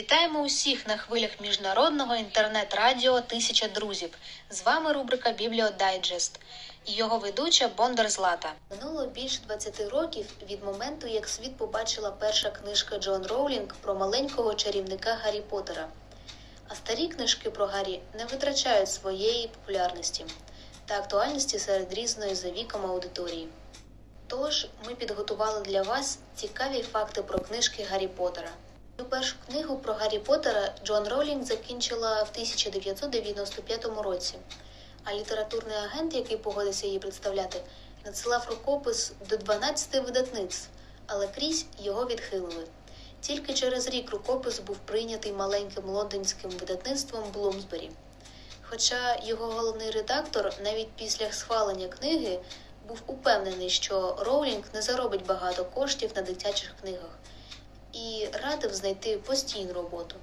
Вітаємо усіх на хвилях міжнародного інтернет-радіо Тисяча друзів. З вами рубрика Бібліодайджест і його ведуча Бондар Злата. Минуло більше 20 років від моменту, як світ побачила перша книжка Джон Роулінг про маленького чарівника Гаррі Поттера. А старі книжки про Гаррі не витрачають своєї популярності та актуальності серед різної за віком аудиторії. Тож ми підготували для вас цікаві факти про книжки Гаррі Поттера. Першу книгу про Гаррі Поттера Джон Ролінг закінчила в 1995 році, а літературний агент, який погодився її представляти, надсилав рукопис до 12 видатництв, але крізь його відхилили. Тільки через рік рукопис був прийнятий маленьким лондонським видатництвом Блумсбері. Хоча його головний редактор навіть після схвалення книги був упевнений, що Роулінг не заробить багато коштів на дитячих книгах і радив знайти постійну роботу.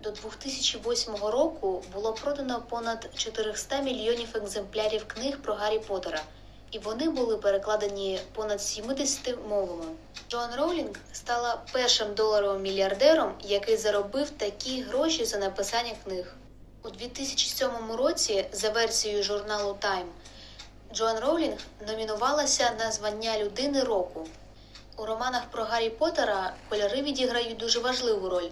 До 2008 року було продано понад 400 мільйонів екземплярів книг про Гаррі Поттера, і вони були перекладені понад 70 мовами. Джоан Роулінг стала першим доларовим мільярдером, який заробив такі гроші за написання книг. У 2007 році, за версією журналу Time, Джоан Роулінг номінувалася на звання людини року. У романах про Гаррі Поттера кольори відіграють дуже важливу роль.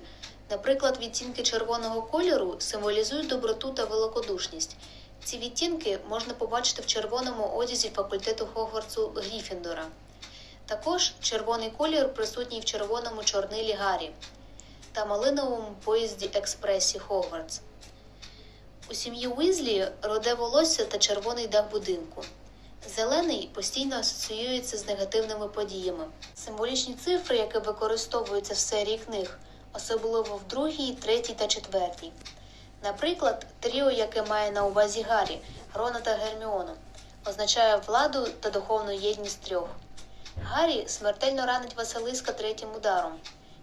Наприклад, відтінки червоного кольору символізують доброту та великодушність. Ці відтінки можна побачити в червоному одязі факультету Хогвартсу Гріфіндора. Також червоний колір присутній в червоному чорнилі Гаррі та малиновому поїзді експресі Хогвартс. У сім'ї Уізлі роде волосся та червоний дах будинку. Зелений постійно асоціюється з негативними подіями. Символічні цифри, які використовуються в серії книг, особливо в другій, третій та четвертій. Наприклад, тріо, яке має на увазі Гаррі, Рона та Герміону, означає владу та духовну єдність трьох. Гаррі смертельно ранить Василиска третім ударом,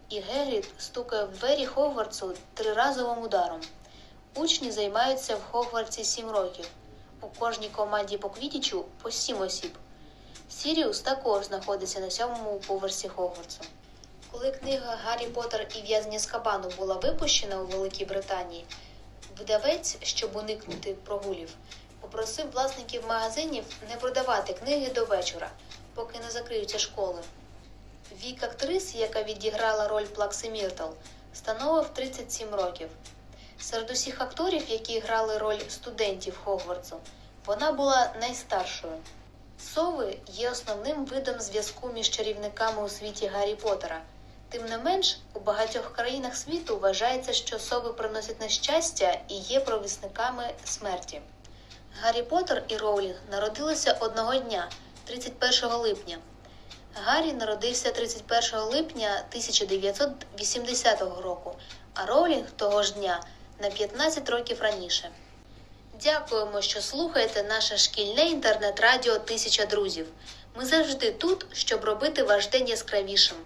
і Гегрід стукає в двері Хогвартсу триразовим ударом. Учні займаються в Хогвартсі сім років. У кожній команді по квітічу по сім осіб. Сіріус також знаходиться на сьомому поверсі Хогвартсу. Коли книга Гаррі Поттер і в'язні з Кабану була випущена у Великій Британії, видавець, щоб уникнути прогулів, попросив власників магазинів не продавати книги до вечора, поки не закриються школи. Вік актриси, яка відіграла роль Плакси Міртл, становив 37 років. Серед усіх акторів, які грали роль студентів Хогвартсу, вона була найстаршою. Сови є основним видом зв'язку між чарівниками у світі Гаррі Поттера. Тим не менш, у багатьох країнах світу вважається, що сови приносять нещастя і є провісниками смерті. Гаррі Поттер і Роулінг народилися одного дня, 31 липня. Гаррі народився 31 липня 1980 року, а Роулінг того ж дня на 15 років раніше. Дякуємо, що слухаєте наше шкільне інтернет-радіо Тисяча друзів. Ми завжди тут, щоб робити ваш день яскравішим.